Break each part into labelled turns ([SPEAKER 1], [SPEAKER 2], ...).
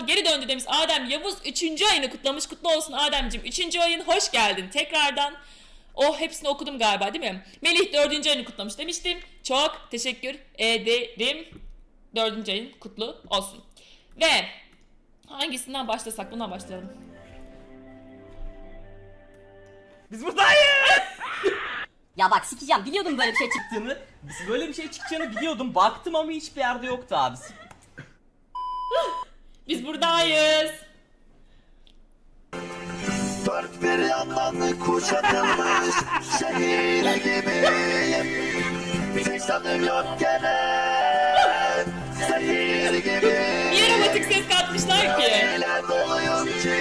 [SPEAKER 1] Geri döndü demiş Adem Yavuz 3. ayını kutlamış. Kutlu olsun Ademciğim. 3. ayın hoş geldin tekrardan. Oh hepsini okudum galiba değil mi? Melih 4. ayını kutlamış demiştim. Çok teşekkür ederim. 4. ayın kutlu olsun. Ve hangisinden başlasak bundan başlayalım.
[SPEAKER 2] Biz buradayız.
[SPEAKER 3] Ya bak sikeceğim biliyordum böyle bir şey çıktığını.
[SPEAKER 2] Böyle bir şey çıkacağını biliyordum. Baktım ama hiçbir yerde yoktu abi.
[SPEAKER 1] Biz buradayız.
[SPEAKER 4] Dört bir yandan kuşatılmış şehir gibiyim tek sanım yok gelen Zehir gibi
[SPEAKER 1] Niye robotik ses katmışlar ki?
[SPEAKER 4] Eyle doluyum ki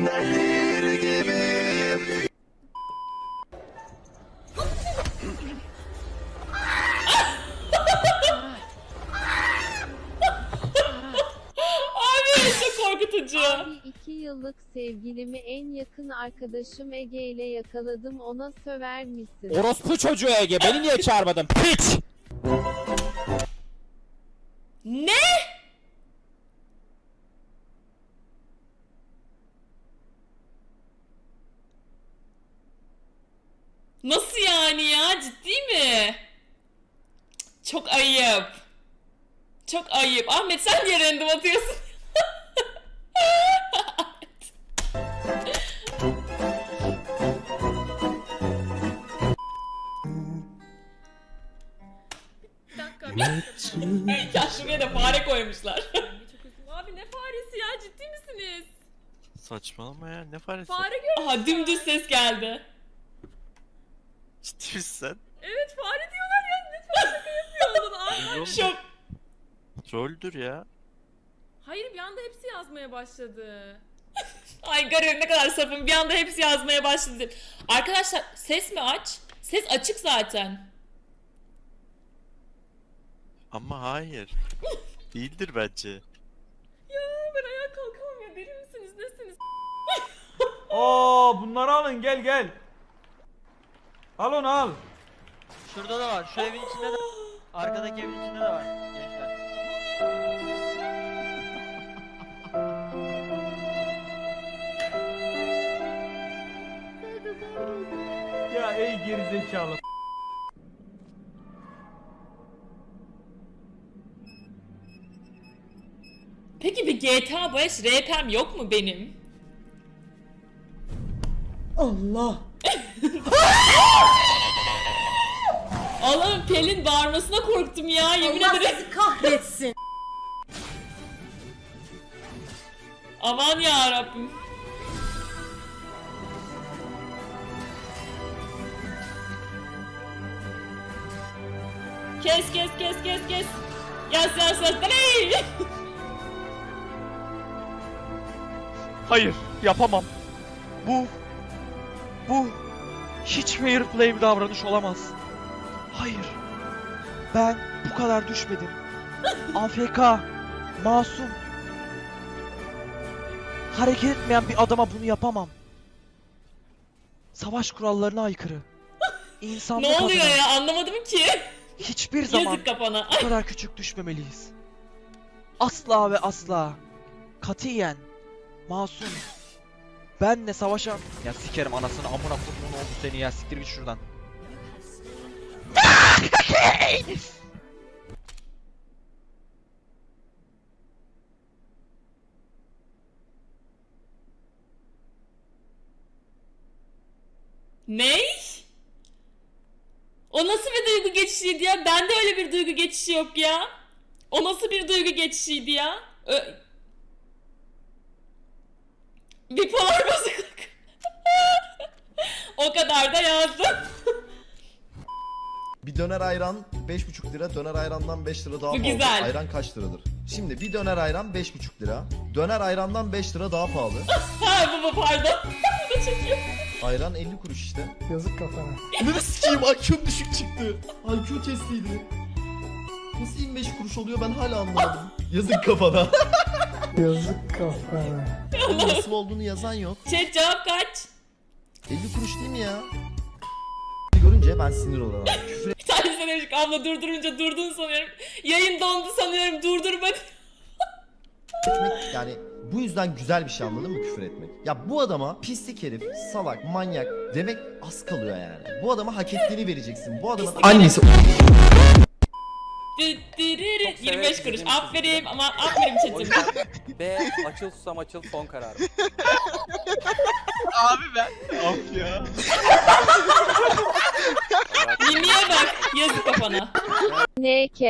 [SPEAKER 4] Nehir gibiyim
[SPEAKER 1] Abi çok korkutucu.
[SPEAKER 5] Abi iki yıllık sevgilimi en yakın arkadaşım Ege ile yakaladım ona söver misin?
[SPEAKER 6] Orospu çocuğu Ege beni niye çağırmadın piç
[SPEAKER 1] Ne? Nasıl yani ya? Ciddi mi? Çok ayıp. Çok ayıp. Ahmet sen niye random atıyorsun? Ya şuraya da fare koymuşlar.
[SPEAKER 7] Abi ne faresi ya ciddi misiniz?
[SPEAKER 8] Saçmalama ya ne faresi?
[SPEAKER 7] Fare gör.
[SPEAKER 1] Aha dümdüz ses geldi.
[SPEAKER 8] Ciddi misin sen?
[SPEAKER 7] Evet fare diyorlar ya lütfen şaka yapıyordun abi.
[SPEAKER 8] Oğlum,
[SPEAKER 1] Şok.
[SPEAKER 8] Roldür ya.
[SPEAKER 7] Hayır bir anda hepsi yazmaya başladı.
[SPEAKER 1] Ay garip ne kadar safım. Bir anda hepsi yazmaya başladı. Arkadaşlar ses mi aç? Ses açık zaten.
[SPEAKER 8] Ama hayır. Değildir bence.
[SPEAKER 7] Ya ben ayağa kalkamam ya deli misiniz nesiniz?
[SPEAKER 2] Oo bunları alın gel gel. Al onu al.
[SPEAKER 9] Şurada da var. Şu evin içinde de Arkadaki evin içinde de var. Gençler.
[SPEAKER 2] Ya ey gerizekalı.
[SPEAKER 1] GTA 5 RP'm yok mu benim? Allah. Allah'ım Pelin bağırmasına korktum ya yemin ederim.
[SPEAKER 3] kahretsin.
[SPEAKER 1] Aman ya Rabbim. Kes kes kes kes kes. Yas yas yas.
[SPEAKER 9] Hayır, yapamam. Bu bu hiç fair play bir davranış olamaz. Hayır. Ben bu kadar düşmedim. AFK, masum. Hareket etmeyen bir adama bunu yapamam. Savaş kurallarına aykırı. İnsanlık
[SPEAKER 1] ne oluyor
[SPEAKER 9] adına
[SPEAKER 1] ya anlamadım ki.
[SPEAKER 9] hiçbir zaman
[SPEAKER 1] Yazık kafana.
[SPEAKER 9] bu kadar küçük düşmemeliyiz. Asla ve asla. Katiyen. Masum. Benle savaşan... Ya sikerim anasını amına kodumun oldu seni ya siktir git şuradan.
[SPEAKER 1] Ney? O nasıl bir duygu geçişiydi ya? Bende öyle bir duygu geçişi yok ya. O nasıl bir duygu geçişiydi ya? Ö- Bipolar bozukluk. o kadar da yazdım.
[SPEAKER 10] Bir döner ayran 5,5 lira, döner ayrandan 5 lira daha
[SPEAKER 1] Bu
[SPEAKER 10] pahalı.
[SPEAKER 1] güzel.
[SPEAKER 10] Ayran kaç liradır? Şimdi bir döner ayran 5,5 lira. Döner ayrandan 5 lira daha pahalı.
[SPEAKER 1] ha bu bu pardon. bu da çekiyor.
[SPEAKER 10] Ayran 50 kuruş işte.
[SPEAKER 4] Yazık kafana
[SPEAKER 10] Ne sikeyim IQ'm düşük çıktı. IQ testiydi. Nasıl 25 kuruş oluyor ben hala anlamadım. Yazık kafana.
[SPEAKER 4] Yazık kafana
[SPEAKER 10] Nasıl olduğunu yazan yok.
[SPEAKER 1] Chat cevap kaç?
[SPEAKER 10] 50 kuruş değil mi ya? Görünce ben sinir oluyorum. Küfür
[SPEAKER 1] Bir tanesi demiş ki abla durdurunca durdun sanıyorum. Yayın dondu sanıyorum durdurmadı.
[SPEAKER 10] etmek yani bu yüzden güzel bir şey anladın mı küfür etmek? Ya bu adama pislik herif, salak, manyak demek az kalıyor yani. Bu adama hak ettiğini vereceksin. Bu adama
[SPEAKER 1] Annesi.
[SPEAKER 7] Severim
[SPEAKER 1] 25 kuruş.
[SPEAKER 7] sizin
[SPEAKER 1] Aferin ama aferin
[SPEAKER 7] O yüzden B açıl susam açıl son karar.
[SPEAKER 9] Abi ben.
[SPEAKER 1] Mimiye bak. Yazık kafana.
[SPEAKER 5] NK.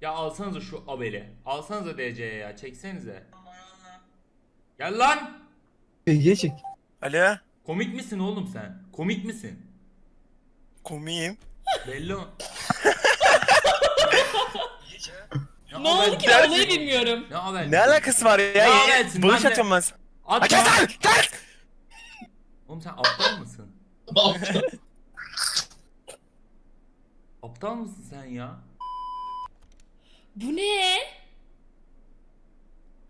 [SPEAKER 2] Ya alsanıza şu haberi. Alsanıza DC'ye ya. Çeksenize. Gel lan.
[SPEAKER 4] Geçik.
[SPEAKER 8] Alo.
[SPEAKER 2] Komik misin oğlum sen? Komik misin?
[SPEAKER 8] Komiyim.
[SPEAKER 2] Belli o. Ya
[SPEAKER 1] Ne oldu ki ben olayı bilmiyorum.
[SPEAKER 2] Ne haber?
[SPEAKER 8] Ne alakası var ya?
[SPEAKER 2] Ne habersin?
[SPEAKER 8] Buluş
[SPEAKER 2] Ben de-
[SPEAKER 8] atıyorum ben. sana.
[SPEAKER 2] At
[SPEAKER 8] Kes
[SPEAKER 2] lan.
[SPEAKER 8] Kes!
[SPEAKER 2] Oğlum sen aptal mısın? aptal mısın sen ya?
[SPEAKER 1] Bu ne?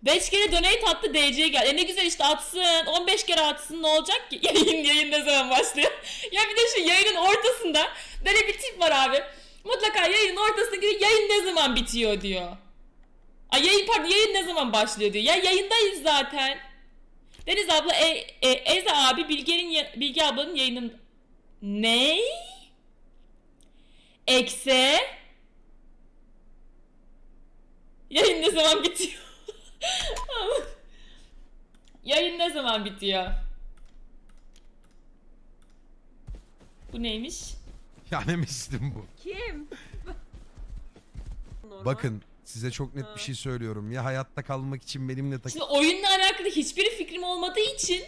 [SPEAKER 1] 5 kere donate attı DC'ye gel. E ne güzel işte atsın. 15 kere atsın ne olacak ki? Yayın yayın ne zaman başlıyor? ya bir de şu yayının ortasında böyle bir tip var abi. Mutlaka yayının ortasında gidiyor yayın ne zaman bitiyor diyor. Ay yayın pardon yayın ne zaman başlıyor diyor. Ya yayındayız zaten. Deniz abla e, e, Eze abi Bilge'nin Bilge ablanın yayının ne? Ekse Yayın ne zaman bitiyor? Yayın ne zaman bitiyor? Bu neymiş?
[SPEAKER 11] Ya ne mistim bu?
[SPEAKER 7] Kim?
[SPEAKER 11] Bakın size çok net bir şey söylüyorum. Ya hayatta kalmak için benimle takıl
[SPEAKER 1] Şimdi oyunla alakalı hiçbir fikrim olmadığı için